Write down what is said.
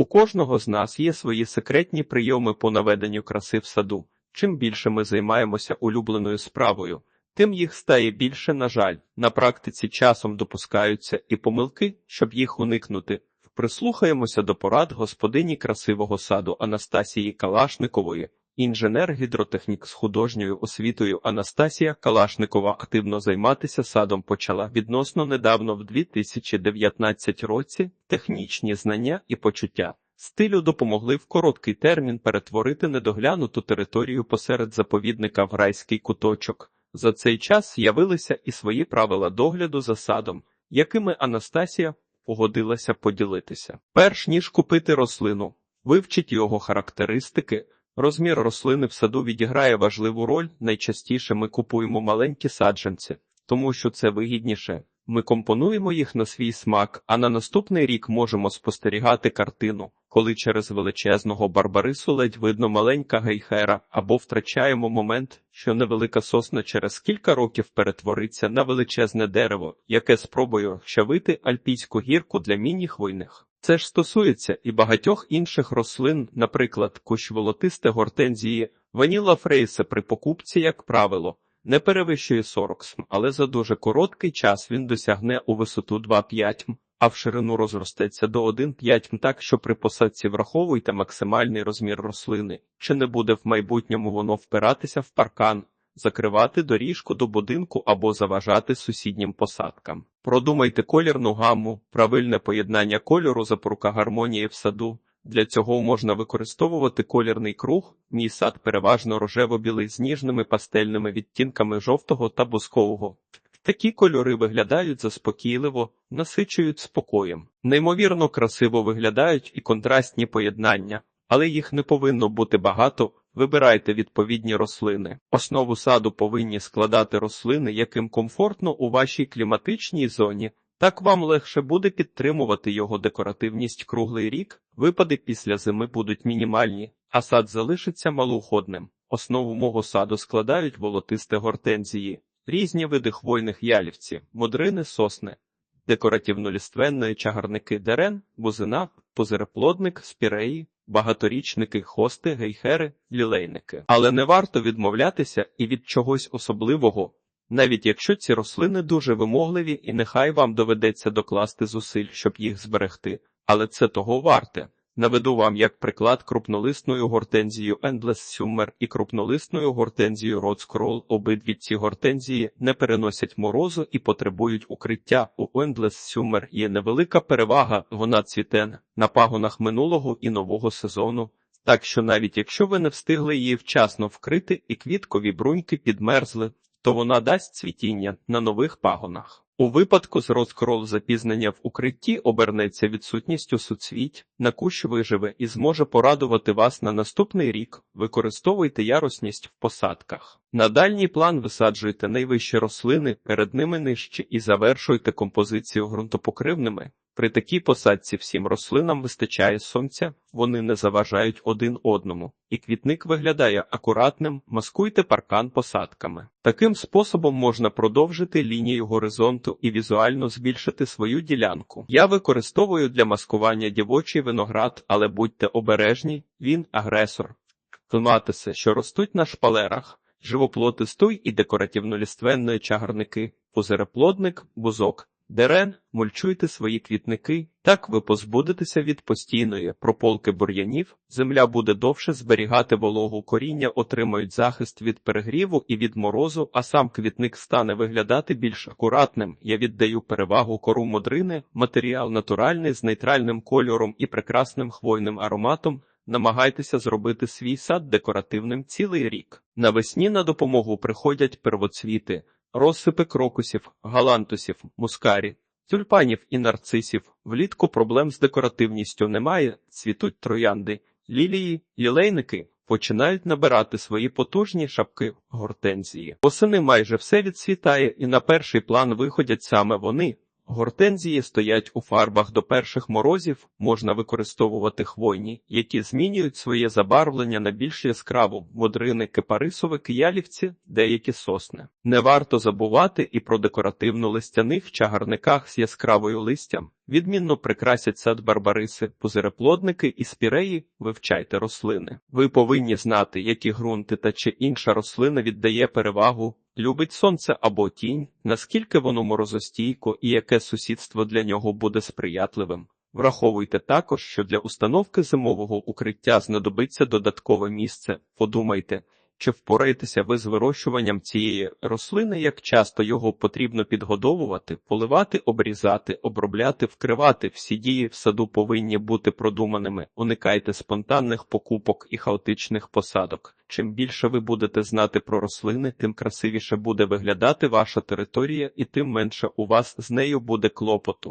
У кожного з нас є свої секретні прийоми по наведенню краси в саду. Чим більше ми займаємося улюбленою справою, тим їх стає більше, на жаль. На практиці часом допускаються і помилки, щоб їх уникнути. Прислухаємося до порад господині красивого саду Анастасії Калашникової. Інженер-гідротехнік з художньою освітою Анастасія Калашникова активно займатися садом почала відносно недавно в 2019 році. Технічні знання і почуття стилю допомогли в короткий термін перетворити недоглянуту територію посеред заповідника в райський куточок. За цей час з'явилися і свої правила догляду за садом, якими Анастасія погодилася поділитися. Перш ніж купити рослину, вивчіть його характеристики. Розмір рослини в саду відіграє важливу роль. Найчастіше ми купуємо маленькі саджанці, тому що це вигідніше. Ми компонуємо їх на свій смак, а на наступний рік можемо спостерігати картину, коли через величезного барбарису ледь видно маленька гейхера, або втрачаємо момент, що невелика сосна через кілька років перетвориться на величезне дерево, яке спробує щавити альпійську гірку для міні-хвойних. Це ж стосується і багатьох інших рослин, наприклад, кущ волотисте гортензії, ваніла фрейса при покупці, як правило, не перевищує 40 см, але за дуже короткий час він досягне у висоту 2,5 м, а в ширину розростеться до 1,5 м, так що при посадці враховуйте максимальний розмір рослини, чи не буде в майбутньому воно впиратися в паркан, закривати доріжку до будинку або заважати сусіднім посадкам. Продумайте колірну гамму, правильне поєднання кольору запорука гармонії в саду. Для цього можна використовувати колірний круг. Мій сад переважно рожево-білий з ніжними пастельними відтінками жовтого та бускового. Такі кольори виглядають заспокійливо, насичують спокоєм. Неймовірно красиво виглядають і контрастні поєднання, але їх не повинно бути багато. Вибирайте відповідні рослини. Основу саду повинні складати рослини, яким комфортно у вашій кліматичній зоні. Так вам легше буде підтримувати його декоративність круглий рік. Випади після зими будуть мінімальні, а сад залишиться малоуходним. Основу мого саду складають волотисте гортензії, різні види хвойних ялівці, модрини, сосни, декоративно-ліственної чагарники дерен, бузина, позереплодник, спіреї, багаторічники, хости, гейхери, лілейники. Але не варто відмовлятися і від чогось особливого, навіть якщо ці рослини дуже вимогливі і нехай вам доведеться докласти зусиль, щоб їх зберегти, але це того варте. Наведу вам як приклад крупнолисною гортензію Endless Summer і крупнолисною гортензію Rod Scroll. Обидві ці гортензії не переносять морозу і потребують укриття. У Endless Summer є невелика перевага, вона цвіте на пагонах минулого і нового сезону. Так що навіть якщо ви не встигли її вчасно вкрити і квіткові бруньки підмерзли, то вона дасть цвітіння на нових пагонах. У випадку з розкрол запізнення в укритті обернеться відсутністю суцвіть, на кущ виживе і зможе порадувати вас на наступний рік. Використовуйте ярусність в посадках. На дальній план висаджуйте найвищі рослини, перед ними нижче і завершуйте композицію ґрунтопокривними. При такій посадці всім рослинам вистачає сонця, вони не заважають один одному, і квітник виглядає акуратним, маскуйте паркан посадками. Таким способом можна продовжити лінію горизонту і візуально збільшити свою ділянку. Я використовую для маскування дівочий виноград, але будьте обережні, він агресор. Клематиси, що ростуть на шпалерах, живоплотистуй і декоративно-ліственної чагарники, позереплодник, бузок. Дерен, мульчуйте свої квітники, так ви позбудетеся від постійної прополки бур'янів, земля буде довше зберігати вологу коріння, отримають захист від перегріву і від морозу, а сам квітник стане виглядати більш акуратним. Я віддаю перевагу кору модрини, матеріал натуральний з нейтральним кольором і прекрасним хвойним ароматом. Намагайтеся зробити свій сад декоративним цілий рік. Навесні на допомогу приходять первоцвіти. Розсипи крокусів, галантусів, мускарі, тюльпанів і нарцисів. Влітку проблем з декоративністю немає, цвітуть троянди, лілії, лілейники починають набирати свої потужні шапки гортензії. Восени майже все відцвітає, і на перший план виходять саме вони. Гортензії стоять у фарбах до перших морозів, можна використовувати хвойні, які змінюють своє забарвлення на більш яскраву, модрини, кипарисовик, ялівці, деякі сосни. Не варто забувати і про декоративно-листяних чагарниках з яскравою листям. Відмінно прикрасять сад барбариси, пузиреплодники і спіреї, вивчайте рослини. Ви повинні знати, які ґрунти та чи інша рослина віддає перевагу, любить сонце або тінь, наскільки воно морозостійко і яке сусідство для нього буде сприятливим. Враховуйте також, що для установки зимового укриття знадобиться додаткове місце. Подумайте, чи впораєтеся ви з вирощуванням цієї рослини, як часто його потрібно підгодовувати, поливати, обрізати, обробляти, вкривати. Всі дії в саду повинні бути продуманими. Уникайте спонтанних покупок і хаотичних посадок. Чим більше ви будете знати про рослини, тим красивіше буде виглядати ваша територія і тим менше у вас з нею буде клопоту.